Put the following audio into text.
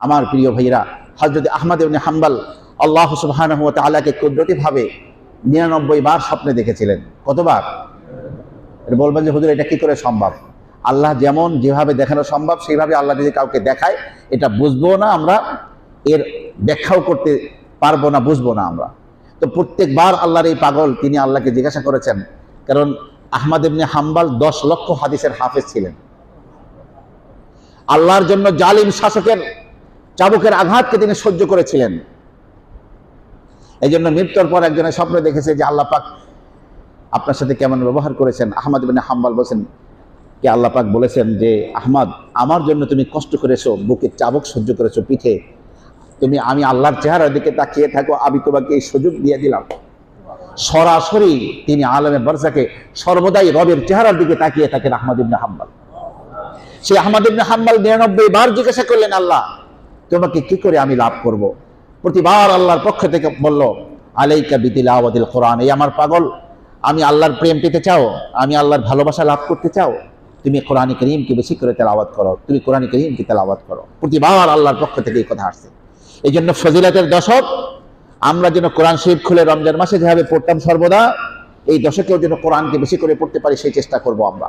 আমার প্রিয় ভাইরা হজরত আহমদ ইবনে হাম্বাল আল্লাহ সুবহানাহু কুদরতিভাবে নিরানব্বই বার স্বপ্নে দেখেছিলেন। কতবার? বলবেন যে, হুজুর, এটা কি করে সম্ভব? আল্লাহ যেমন যেভাবে দেখানো সম্ভব, সেইভাবে আল্লাহ যদি কাউকে দেখায়, এটা বুঝব না আমরা, এর ব্যাখ্যাও করতে পারব না, বুঝব না আমরা। তো প্রত্যেকবার আল্লাহর এই পাগল, তিনি আল্লাহকে জিজ্ঞাসা করেছেন, কারণ আহমদ ইবনে হাম্বাল দশ লক্ষ হাদিসের হাফেজ ছিলেন। আল্লাহর জন্য জালিম শাসকের চাবুকের আঘাতকে তিনি সহ্য করেছিলেন। এই জন্য মৃত্যুর পর একজনের স্বপ্ন দেখেছে যে আল্লাহ পাক আপনার সাথে কেমন ব্যবহার করেছেন। আহমদ বিন হাম্বাল বলছেন, কি আল্লাহ পাক বলেছেন যে, আহমদ, আমার জন্য তুমি কষ্ট করেছ বুকে চাবুক সহ্য করেছ পিঠে। তুমি, আমি আল্লাহর চেহারার দিকে তাকিয়ে থাকো, আমি তোমাকে এই সুযোগ দিয়ে দিলাম। সরাসরি তিনি আলমে বর্ষাকে সর্বদাই রবের চেহারার দিকে তাকিয়ে থাকেন আহমদ ইবনে হাম্বাল। সেই আহমদ ইবনে হাম্বাল নিরানব্বই বার জিজ্ঞাসা করলেন, আল্লাহ তোমাকে কি করে আমি লাভ করব। প্রতিবার আল্লাহর পক্ষ থেকে বলল, আলাইকা বিতিল আওয়াদিল কোরআন এই আমার পাগল, আমি আল্লাহর প্রেম পেতে চাও, আমি আল্লাহর ভালোবাসা লাভ করতে চাও, তুমি কোরআন করিমকে বেশি করে তেল তেলাওয়াত করো, তুমি কোরআন করিমকে তেলাওয়াত করো। প্রতিবার আল্লাহর পক্ষ থেকে এই কথা আসছে। এই জন্য ফজিলাতের দশক, আমরা যেন কোরআন শরীফ খুলে রমজান মাসে যেভাবে পড়তাম সর্বদা, এই দশকেও যেন কোরআনকে বেশি করে পড়তে পারি, সেই চেষ্টা করব আমরা।